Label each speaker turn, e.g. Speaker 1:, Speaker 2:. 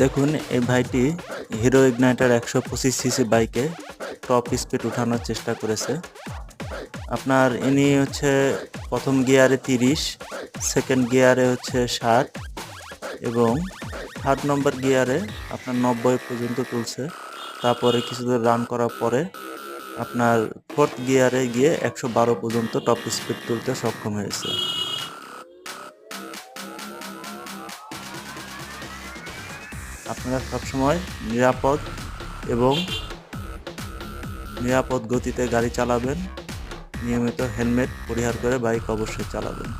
Speaker 1: দেখুন, এই ভাইটি হিরো ইগনাইটার একশো পঁচিশ সিসি বাইকে টপ স্পিড উঠানোর চেষ্টা করেছে। আপনার ইনি হচ্ছে প্রথম গিয়ারে তিরিশ, সেকেন্ড গিয়ারে হচ্ছে ষাট এবং থার্ড নম্বর গিয়ারে আপনার নব্বই পর্যন্ত তুলছে। তারপরে কিছুদূর রান করার পরে আপনার ফোর্থ গিয়ারে গিয়ে একশো বারো পর্যন্ত টপ স্পিড তুলতে সক্ষম হয়েছে। আপনারা সবসময় নিরাপদ এবং নিরাপদ গতিতে গাড়ি চালাবেন। নিয়মিত হেলমেট পরিহার করে বাইক অবশ্যই চালাবেন।